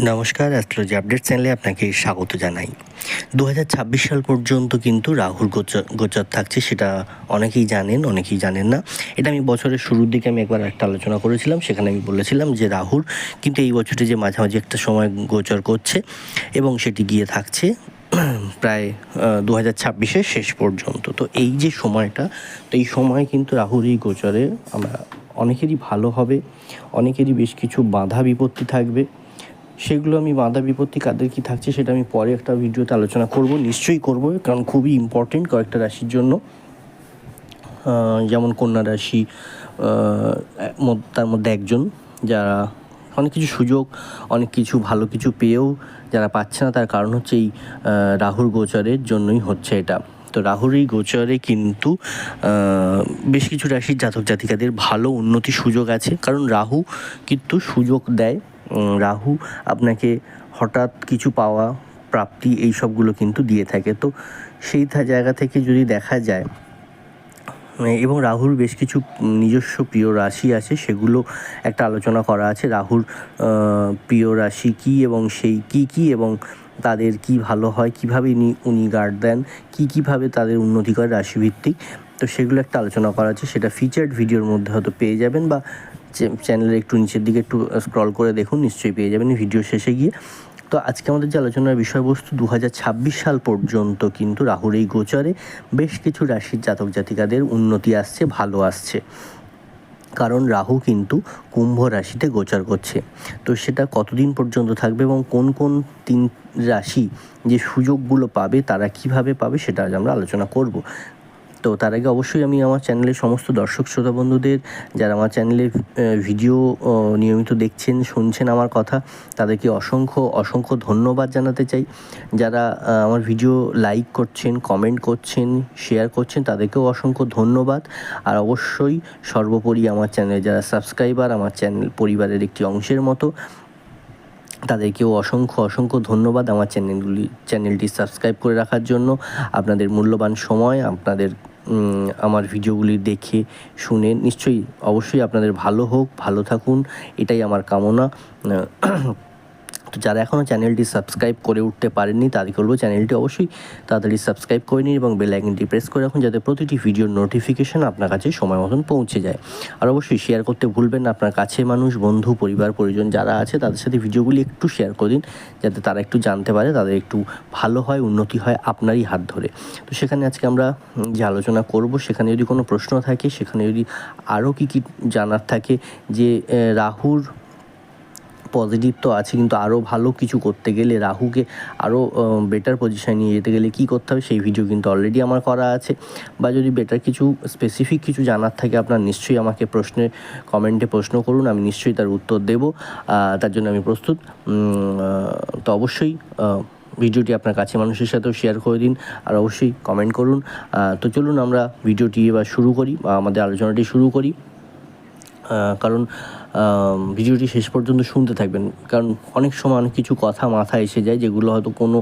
নমস্কার astrology update চ্যানেলে আপনাকে স্বাগত জানাই। দু হাজার ছাব্বিশ সাল পর্যন্ত কিন্তু রাহুল গোচর গোচর থাকছে, সেটা অনেকেই জানেন অনেকেই জানেন না। এটা আমি বছরের শুরুর দিকে আমি একবার একটা আলোচনা করেছিলাম, সেখানে আমি বলেছিলাম যে রাহুল কিন্তু এই বছরে যে মাঝামাঝি একটা সময় গোচর করছে এবং সেটি গিয়ে থাকছে প্রায় দু হাজার ছাব্বিশের শেষ পর্যন্ত। তো এই যে সময়টা, তো এই সময় কিন্তু রাহুর এই গোচরে আমরা অনেকেরই ভালো হবে, অনেকেরই বেশ কিছু বাধা বিপত্তি থাকবে। সেগুলো আমি বাধা বিপত্তি কাদের কি থাকছে সেটা আমি পরে একটা ভিডিওতে আলোচনা করব, নিশ্চয়ই করব, কারণ খুবই ইম্পর্টেন্ট কয়েকটা রাশির জন্য। যেমন কন্যা রাশি তার মধ্যে একজন যারা অনেক কিছু সুযোগ, অনেক কিছু ভালো কিছু পেয়েও যারা পাচ্ছে না, তার কারণ হচ্ছে এই রাহুর গোচরের জন্যই হচ্ছে এটা। তো রাহুর এই গোচরে কিন্তু বেশ কিছু রাশির জাতক জাতিকাদের ভালো উন্নতি সুযোগ আছে, কারণ রাহু কিন্তু সুযোগ দেয়। রাহু আপনাকে হঠাৎ কিছু পাওয়া, প্রাপ্তি এই সবগুলো কিন্তু দিয়ে থাকে। তো সেই জায়গা থেকে যদি দেখা যায় এবং রাহুর বেশ কিছু নিজস্ব প্রিয় রাশি আছে, সেগুলো একটা আলোচনা করা আছে। রাহুর প্রিয় রাশি কী এবং সেই কী কী এবং তাদের কি ভালো হয়, কীভাবে উনি গার্ড দেন, কী কীভাবে তাদের উন্নতি করে রাশিভিত্তিক, তো সেগুলো একটা আলোচনা করা আছে। সেটা ফিচার্ড ভিডিওর মধ্যে হয়তো পেয়ে যাবেন বা চ্যানেলের একটু নিচের দিকে একটু স্ক্রল করে দেখুন, নিশ্চয়ই পেয়ে যাবেন ভিডিও শেষে গিয়ে। তো আজকে আমাদের যে আলোচনার বিষয়বস্তু দু হাজার ছাব্বিশ সাল পর্যন্ত কিন্তু রাহুর এই গোচরে বেশ কিছু রাশির জাতক জাতিকাদের উন্নতি আসছে, ভালো আসছে। কারণ রাহু কিন্তু কুম্ভ রাশিতে গোচর করছে। তো সেটা কতদিন পর্যন্ত থাকবে এবং কোন কোন তিন রাশি যে সুযোগগুলো পাবে, তারা কীভাবে পাবে, সেটা আজ আমরা আলোচনা করব। তো তার আগে অবশ্যই আমি আমার চ্যানেলের সমস্ত দর্শক, শ্রোতা বন্ধুদের যারা আমার চ্যানেলে ভিডিও নিয়মিত দেখছেন, শুনছেন আমার কথা, তাদেরকে অসংখ্য অসংখ্য ধন্যবাদ জানাতে চাই। যারা আমার ভিডিও লাইক করছেন কমেন্ট করছেন শেয়ার করছেন, তাদেরকেও অসংখ্য ধন্যবাদ। আর অবশ্যই সর্বোপরি আমার চ্যানেলে যারা সাবস্ক্রাইবার আমার চ্যানেল পরিবারের একটি অংশের মতো, তাদেরকেও অসংখ্য অসংখ্য ধন্যবাদ আমার চ্যানেলগুলি, চ্যানেলটি সাবস্ক্রাইব করে রাখার জন্য। আপনাদের মূল্যবান সময়, আপনাদের আমার ভিডিওগুলি দেখে শুনে নিশ্চয়ই অবশ্যই আপনাদের ভালো হোক ভালো থাকুন এটাই আমার কামনা। তো যারা এখনও চ্যানেলটি সাবস্ক্রাইব করে উঠতে পারেননি, তাদেরকে বলব চ্যানেলটি অবশ্যই তাড়াতাড়ি সাবস্ক্রাইব করে নিন এবং বেল আইকনটি প্রেস করে রাখুন যাতে প্রতিটি ভিডিওর নোটিফিকেশন আপনার কাছে সময় মতন পৌঁছে যায়। আর অবশ্যই শেয়ার করতে ভুলবেন না, আপনার কাছে মানুষ, বন্ধু, পরিবার, পরিজন যারা আছে, তাদের সাথে ভিডিওগুলি একটু শেয়ার করে দিন, যাতে তারা একটু জানতে পারে, তাদের একটু ভালো হয়, উন্নতি হয় আপনারই হাত ধরে। তো সেখানে আজকে আমরা যে আলোচনা করব, সেখানে যদি কোনো প্রশ্ন থাকে, সেখানে যদি আরও কী কী জানার থাকে, যে রাহুর পজিটিভ তো আছে, কিন্তু আরও ভালো কিছু করতে গেলে রাহুকে আরও বেটার পজিশানে নিয়ে যেতে গেলে কী করতে হবে, সেই ভিডিও কিন্তু অলরেডি আমার করা আছে। বা যদি বেটার কিছু স্পেসিফিক কিছু জানার থাকে আপনার, নিশ্চয়ই আমাকে প্রশ্নে কমেন্টে প্রশ্ন করুন, আমি নিশ্চয়ই তার উত্তর দেবো। তার জন্য আমি প্রস্তুত। তো অবশ্যই ভিডিওটি আপনার কাছে মানুষের সাথেও শেয়ার করে দিন, আর অবশ্যই কমেন্ট করুন। তো চলুন আমরা ভিডিওটি এবার শুরু করি, বা আমাদের আলোচনাটি শুরু করি। কারণ ভিডিওটি শেষ পর্যন্ত শুনতে থাকবেন। কারণ অনেক সময় অনেক কিছু কথা মাথায় এসে যায়, যেগুলো হয়তো কোনো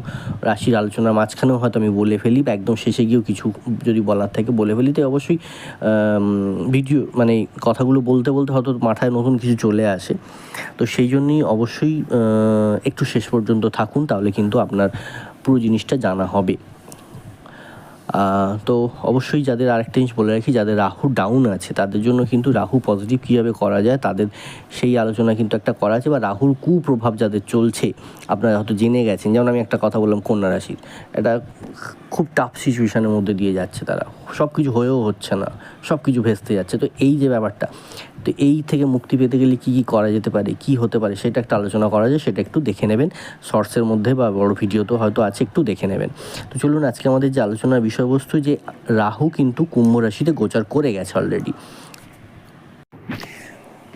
রাশির আলোচনার মাঝখানেও হয়তো আমি বলে ফেলি বা একদম শেষে গিয়েও কিছু যদি বলার থাকে বলে ফেলি। তো অবশ্যই ভিডিও মানে কথাগুলো বলতে বলতে হয়তো মাথায় নতুন কিছু চলে আসে। তো সেই জন্যই অবশ্যই একটু শেষ পর্যন্ত থাকুন, তাহলে কিন্তু আপনার পুরো জিনিসটা জানা হবে। তো অবশ্যই যাদের আরেকটা জিনিস বলে রাখি, যাদের রাহু ডাউন আছে, তাদের জন্য কিন্তু রাহু পজিটিভ কীভাবে করা যায়, তাদের সেই আলোচনা কিন্তু একটা করা আছে বা রাহুর কুপ্রভাব যাদের চলছে, আপনারা হয়তো জেনে গেছেন। যেমন আমি একটা কথা বললাম কন্যা রাশির, এটা খুব টাফ সিচুয়েশানের মধ্যে দিয়ে যাচ্ছে তারা। সব কিছু হয়েও হচ্ছে না সব কিছু ভেস্তে যাচ্ছে। তো এই যে ব্যাপারটা, তো এই থেকে মুক্তি পেতে গেলে কী কী করা যেতে পারে, কী হতে পারে, সেটা একটা আলোচনা করা যায়, সেটা একটু দেখে নেবেন। শর্টসের মধ্যে বা বড় ভিডিওতেও হয়তো আছে, একটু দেখে নেবেন। তো চলুন আজকে আমাদের যে আলোচনার বিষয়বস্তু যে রাহু কিন্তু কুম্ভ রাশিতে গোচর করে গেছে অলরেডি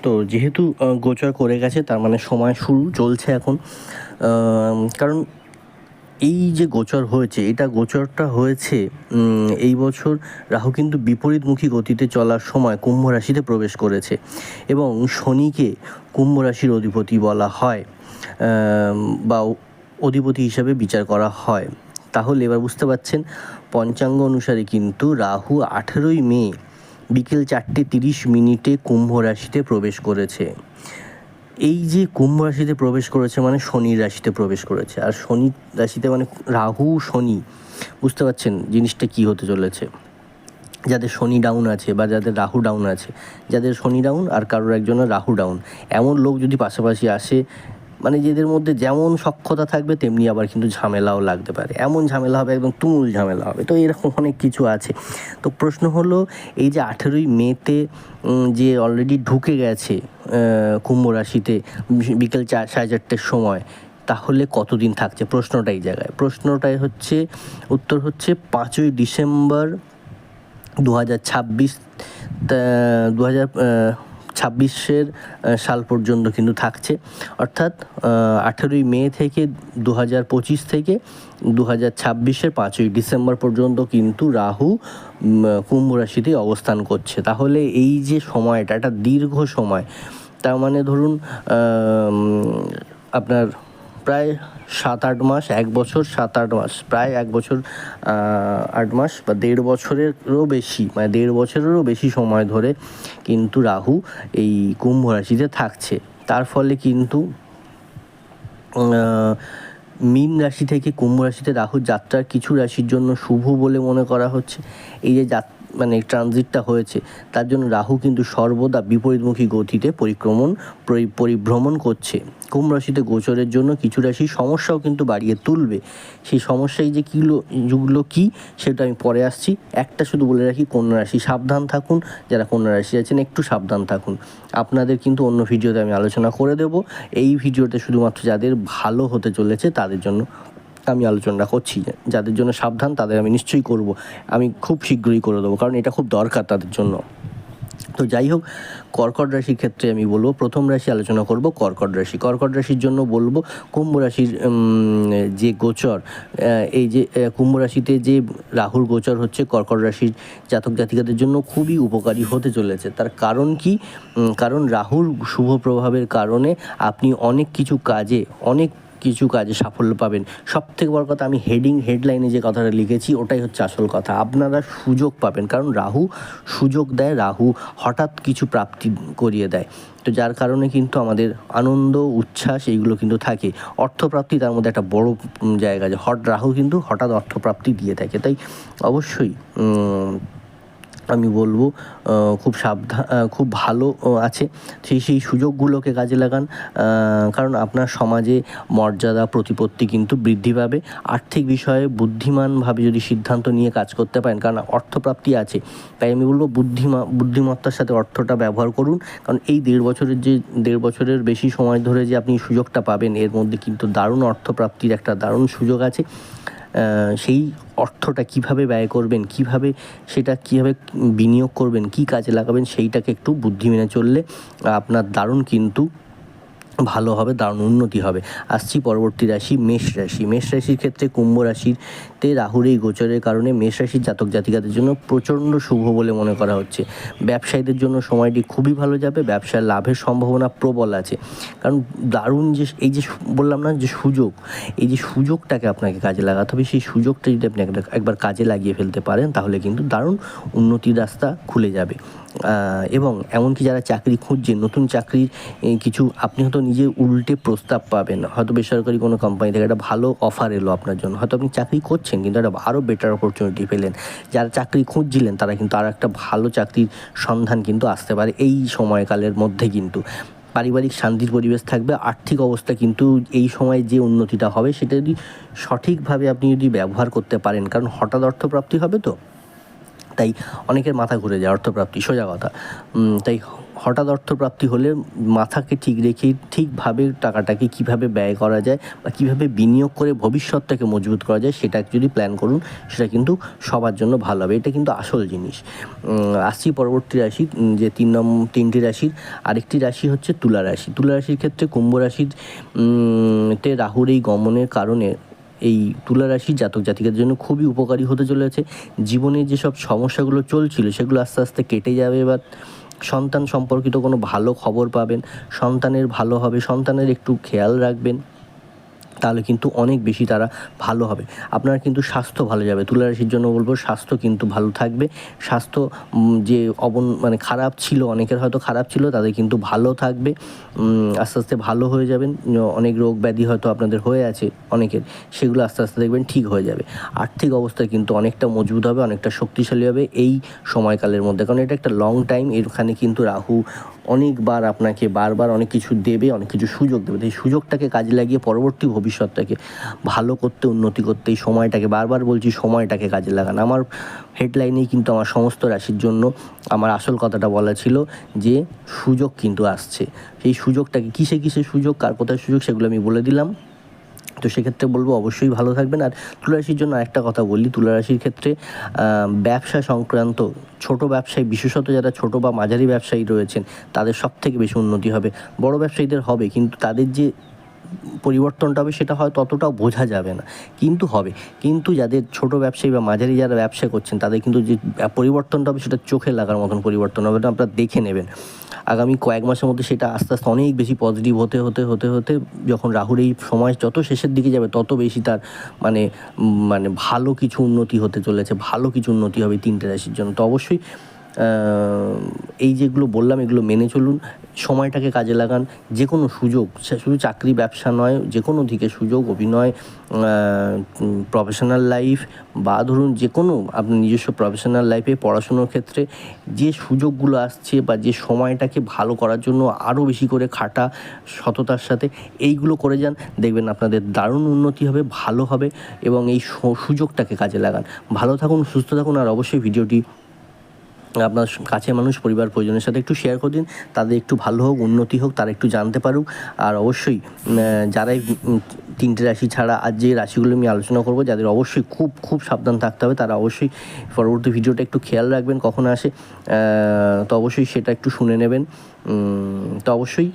তো যেহেতু গোচর করে গেছে, তার মানে সময় শুরু চলছে এখন। কারণ এই যে গোচর হয়েছে, এটা গোচরটা হয়েছে এই বছর রাহু কিন্তু বিপরীতমুখী গতিতে চলার সময় কুম্ভ রাশিতে প্রবেশ করেছে এবং শনিকে কুম্ভ রাশির অধিপতি বলা হয় বা অধিপতি হিসাবে বিচার করা হয়। তাহলে এবার বুঝতে পারছেন পঞ্চাঙ্গ অনুসারে কিন্তু রাহু আঠেরোই মে বিকেল চারটে তিরিশ মিনিটে কুম্ভ রাশিতে প্রবেশ করেছে। এই যে কুম্ভ রাশিতে প্রবেশ করেছে মানে শনি রাশিতে প্রবেশ করেছে। আর শনি রাশিতে মানে রাহু, শনি, বুঝতে পারছেন জিনিসটা কী হতে চলেছে? যাদের শনি ডাউন আছে বা যাদের রাহু ডাউন আছে, যাদের শনি ডাউন আর কারোর একজনের রাহু ডাউন এমন লোক যদি পাশাপাশি আসে মানে যেদের মধ্যে যেমন সক্ষতা থাকবে, তেমনি আবার কিন্তু ঝামেলাও লাগতে পারে। এমন ঝামেলা হবে, একদম তুমুল ঝামেলা হবে। তো এরকম অনেক কিছু আছে। তো প্রশ্ন হলো, এই যে আঠেরোই মেতে যে অলরেডি ঢুকে গেছে কুম্ভ রাশিতে বিকেল চার সাড়ে চারটের সময়, তাহলে কতদিন থাকছে? প্রশ্নটা এই জায়গায়। প্রশ্নটাই হচ্ছে, উত্তর হচ্ছে পাঁচই ডিসেম্বর দু হাজার ছাব্বিশ দু হাজার ছাব্বিশের সাল পর্যন্ত কিন্তু থাকছে। অর্থাৎ আঠেরোই মে থেকে দু হাজার পঁচিশ থেকে দু হাজার ছাব্বিশের পাঁচই ডিসেম্বর পর্যন্ত কিন্তু রাহু কুম্ভ রাশিতে অবস্থান করছে। তাহলে এই যে সময়টা একটা দীর্ঘ সময়, তার মানে ধরুন আপনার প্রায় সাত আট মাস, এক বছর সাত আট মাস, প্রায় এক বছর আট মাস বা দেড় বছরেরও বেশি মানে দেড় বছরেরও বেশি সময় ধরে কিন্তু রাহু এই কুম্ভ রাশিতে থাকছে। তার ফলে কিন্তু মীন রাশি থেকে কুম্ভ রাশিতে রাহুর যাত্রার কিছু রাশির জন্য শুভ বলে মনে করা হচ্ছে। এই যে যাত মানে ট্রানজিটটা হয়েছে, তার জন্য রাহু কিন্তু সর্বদা বিপরীতমুখী গতিতে পরিক্রমণ পরিভ্রমণ করছে। কুম্ভ রাশিতে গোচরের জন্য কিছু রাশি সমস্যাও কিন্তু বাড়িয়ে তুলবে। সেই সমস্যাই যে কিলো যেগুলো কী, সেটা আমি পরে আসছি। একটা শুধু বলে রাখি, কন্যা রাশি সাবধান থাকুন। যারা কন্যা রাশি আছেন, একটু সাবধান থাকুন। আপনাদের কিন্তু অন্য ভিডিওতে আমি আলোচনা করে দেব। এই ভিডিওতে শুধুমাত্র যাদের ভালো হতে চলেছে, তাদের জন্য আমি আলোচনা করছি যাদের জন্য সাবধান, তাদের আমি নিশ্চয়ই করব। আমি খুব শীঘ্রই করে দেবো, কারণ এটা খুব দরকার তাদের জন্য। তো যাই হোক, কর্কট রাশির ক্ষেত্রে আমি বলব, প্রথম রাশি আলোচনা করব কর্কট রাশি। কর্কট রাশির জন্য বলব, কুম্ভ রাশির যে গোচর এই যে কুম্ভ রাশিতে যে রাহুর গোচর হচ্ছে, কর্কট রাশির জাতক জাতিকাদের জন্য খুবই উপকারী হতে চলেছে। তার কারণ কি? কারণ রাহুর শুভ প্রভাবের কারণে আপনি অনেক কিছু কাজে, অনেক কিছু কাজে সাফল্য পাবেন। সব থেকে বড় কথা, আমি হেডিং হেডলাইনে যে কথাটা লিখেছি, ওটাই হচ্ছে আসল কথা। আপনারা সুযোগ পাবেন, কারণ রাহু সুযোগ দেয়, রাহু হঠাৎ কিছু প্রাপ্তি করিয়ে দেয়। তো যার কারণে কিন্তু আমাদের আনন্দ, উচ্ছ্বাস এইগুলো কিন্তু থাকে। অর্থপ্রাপ্তি তার মধ্যে একটা বড় জায়গা যে, হট রাহু কিন্তু হঠাৎ অর্থপ্রাপ্তি দিয়ে থাকে। তাই অবশ্যই আমি বলব খুব সাবধান খুব ভালো আছে। সেই সেই সুযোগগুলোকে কাজে লাগান কারণ আপনার সমাজে মর্যাদা, প্রতিপত্তি কিন্তু বৃদ্ধি পাবে। আর্থিক বিষয়ে বুদ্ধিমানভাবে যদি সিদ্ধান্ত নিয়ে কাজ করতে পারেন, কারণ অর্থপ্রাপ্তি আছে, তাই আমি বলব বুদ্ধিমা, বুদ্ধিমত্তার সাথে অর্থটা ব্যবহার করুন। কারণ এই দেড় বছরের যে, দেড় বছরের বেশি সময় ধরে যে আপনি সুযোগটা পাবেন, এর মধ্যে কিন্তু দারুণ অর্থপ্রাপ্তির একটা দারুণ সুযোগ আছে। সেই অর্থটা কীভাবে ব্যয় করবেন, কীভাবে সেটা কীভাবে বিনিয়োগ করবেন, কি কাজে লাগাবেন সেইটাকে একটু বুদ্ধি মেনে চললে আপনার দারুণ কিন্তু ভালো হবে, দারুণ উন্নতি হবে। আসছি পরবর্তী রাশি, মেষ রাশি। মেষ রাশির ক্ষেত্রে কুম্ভ রাশিতে রাহুর এই গোচরের কারণে মেষ রাশির জাতক জাতিকাদের জন্য প্রচণ্ড শুভ বলে মনে করা হচ্ছে। ব্যবসায়ীদের জন্য সময়টি খুবই ভালো যাবে, ব্যবসার লাভের সম্ভাবনা প্রবল আছে। কারণ দারুণ যে, এই যে বললাম না যে সুযোগ, এই যে সুযোগটাকে আপনাকে কাজে লাগাতে হবে, সেই সুযোগটা যদি আপনি একবার কাজে লাগিয়ে ফেলতে পারেন, তাহলে কিন্তু দারুণ উন্নতির রাস্তা খুলে যাবে। এবং এমনকি যারা চাকরি খুঁজছেন নতুন চাকরির কিছু আপনি হয়তো নিজে উল্টে প্রস্তাব পাবেন। হয়তো বেসরকারি কোনো কোম্পানি থেকে একটা ভালো অফার এলো আপনার জন্য। হয়তো আপনি চাকরি করছেন, কিন্তু একটা আরও বেটার অপরচুনিটি পেলেন। যারা চাকরি খুঁজছিলেন, তারা কিন্তু আর একটা ভালো চাকরির সন্ধান কিন্তু আসতে পারে এই সময়কালের মধ্যে কিন্তু। পারিবারিক শান্তির পরিবেশ থাকবে, আর্থিক অবস্থা কিন্তু এই সময় যে উন্নতিটা হবে, সেটা যদি সঠিকভাবে আপনি যদি ব্যবহার করতে পারেন, কারণ হঠাৎ অর্থপ্রাপ্তি হবে তো। তাই অনেকের মাথা ঘুরে যায়, অর্থপ্রাপ্তি, সোজা কথা। তাই হঠাৎ অর্থপ্রাপ্তি হলে মাথাকে ঠিক রেখে ঠিকভাবে টাকাটাকে কীভাবে ব্যয় করা যায় বা কীভাবে বিনিয়োগ করে ভবিষ্যৎটাকে মজবুত করা যায়, সেটা যদি প্ল্যান করুন, সেটা কিন্তু সবার জন্য ভালো হবে। এটা কিন্তু আসল জিনিস। আসছি পরবর্তী রাশি যে তিন নম্বর তিনটি রাশির, আরেকটি রাশি হচ্ছে তুলা রাশি। তুলা রাশির ক্ষেত্রে কুম্ভ রাশির তে রাহুর এই গমনের কারণে এই তুলা রাশি জাতক জাতিকাদের জন্য খুবই উপকারী হতে চলেছে। জীবনে যেসব সমস্যাগুলো চলছিল, সেগুলো আস্তে আস্তে কেটে যাবে বা সন্তান সম্পর্কিত কোনো ভালো খবর পাবেন, সন্তানের ভালো হবে, সন্তানের একটু খেয়াল রাখবেন। তাহলে কিন্তু অনেক বেশি তারা ভালো হবে। আপনার কিন্তু স্বাস্থ্য ভালো যাবে। তুলা রাশির জন্য বলব, স্বাস্থ্য কিন্তু ভালো থাকবে। স্বাস্থ্য যে অবন মানে খারাপ ছিল, অনেকের হয়তো খারাপ ছিল, তাদের কিন্তু ভালো থাকবে। আস্তে আস্তে ভালো হয়ে যাবেন। অনেক রোগ ব্যাধি হয়তো আপনাদের হয়ে আছে অনেকের। সেগুলো আস্তে আস্তে দেখবেন ঠিক হয়ে যাবে। আর্থিক অবস্থা কিন্তু অনেকটা মজবুত হবে, অনেকটা শক্তিশালী হবে এই সময়কালের মধ্যে। কারণ এটা একটা লং টাইম এখানে কিন্তু রাহু অনেকবার আপনাকে বারবার অনেক কিছু দেবে, অনেক কিছু সুযোগ দেবে। এই সুযোগটাকে কাজে লাগিয়ে পরবর্তী ভবিষ্যৎটাকে ভালো করতে, উন্নতি করতে, এই সময়টাকে, বারবার বলছি সময়টাকে কাজে লাগান। আমার হেডলাইনেই কিন্তু আমার সমস্ত রাশির জন্য আমার আসল কথাটা বলা ছিল যে সুযোগ কিন্তু আসছে। সেই সুযোগটাকে কিসে কিসে সুযোগ, কার কোথায় সুযোগ সেগুলো আমি বলে দিলাম। তো সেক্ষেত্রে বলব অবশ্যই ভালো থাকবেন। আর তুলারাশির জন্য একটা কথা বলি, তুলারাশির ক্ষেত্রে ব্যবসা সংক্রান্ত ছোট ব্যবসায়ী, বিশেষত যারা ছোট বা মাঝারি ব্যবসায়ী রয়েছেন, তাদের সব থেকে বেশি উন্নতি হবে। বড় ব্যবসায়ীদের হবে, কিন্তু তাদের যে পরিবর্তনটা হবে, সেটা হয় ততটাও বোঝা যাবে না। কিন্তু হবে। কিন্তু যাদের ছোট ব্যবসায়ী বা মাঝারি যারা ব্যবসা করছেন, তাদের কিন্তু যে পরিবর্তনটা হবে, সেটা চোখে লাগার মতন পরিবর্তন হবে আপনারা দেখে নেবেন। আগামী কয়েক মাসের মধ্যে সেটা আস্তে আস্তে অনেক বেশি পজিটিভ হতে হতে হতে হতে যখন রাহুর এই সময় যত শেষের দিকে যাবে, তত বেশি তার মানে মানে ভালো কিছু উন্নতি হতে চলেছে, ভালো কিছু উন্নতি হবে তিনটে রাশির জন্য। তো অবশ্যই এই যেগুলো বললাম, এগুলো মেনে চলুন, সময়টাকে কাজে লাগান। যে কোনো সুযোগ শুধু চাকরি, ব্যবসা নয় যে কোনো দিকে সুযোগ, অভিনয় প্রফেশনাল লাইফ বা ধরুন যে কোনো আপনার নিজস্ব প্রফেশনাল লাইফে পড়াশুনোর ক্ষেত্রে, যে সুযোগগুলো আসছে বা যে সময়টাকে ভালো করার জন্য আরও বেশি করে খাটা সততার সাথে, এইগুলো করে যান। দেখবেন আপনাদের দারুণ উন্নতি হবে, ভালো হবে এবং এই সুযোগটাকে কাজে লাগান। ভালো থাকুন, সুস্থ থাকুন, আর অবশ্যই ভিডিওটি আপনার কাছে মানুষ পরিবার পরিজনের সাথে একটু শেয়ার করে দিন। তাদের একটু ভালো হোক উন্নতি হোক তারা একটু জানতে পারুক। আর অবশ্যই উম, যারা এই, উম, তিনটে রাশি ছাড়া আজ যে রাশিগুলো আমি আলোচনা করব যাদের অবশ্যই খুব খুব সাবধান থাকতে হবে তারা অবশ্যই পরবর্তী ভিডিওটা একটু খেয়াল রাখবেন কখন আসে। তো অবশ্যই সেটা একটু শুনে নেবেন। তো অবশ্যই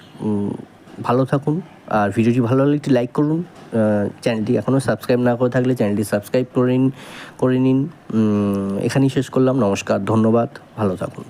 ভালো থাকুন। আর ভিডিওটি ভালো লাগলে একটি লাইক করুন। চ্যানেলটি এখনও সাবস্ক্রাইব না করে থাকলে চ্যানেলটি সাবস্ক্রাইব করে নিন করে নিন। এখানেই শেষ করলাম। নমস্কার, ধন্যবাদ। ভালো থাকুন।